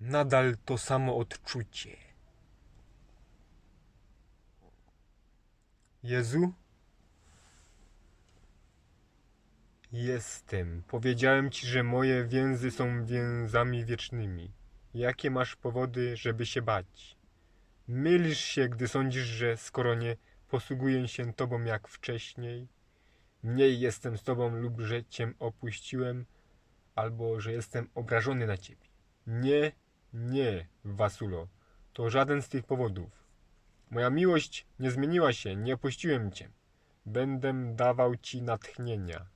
Nadal to samo odczucie. Jezu? Jestem. Powiedziałem ci, że moje więzy są więzami wiecznymi. Jakie masz powody, żeby się bać? Mylisz się, gdy sądzisz, że skoro nie posługuję się tobą jak wcześniej, mniej jestem z tobą lub że cię opuściłem, albo że jestem obrażony na ciebie. Nie, nie, Wasulo, to żaden z tych powodów. Moja miłość nie zmieniła się, nie opuściłem cię. Będę dawał ci natchnienia.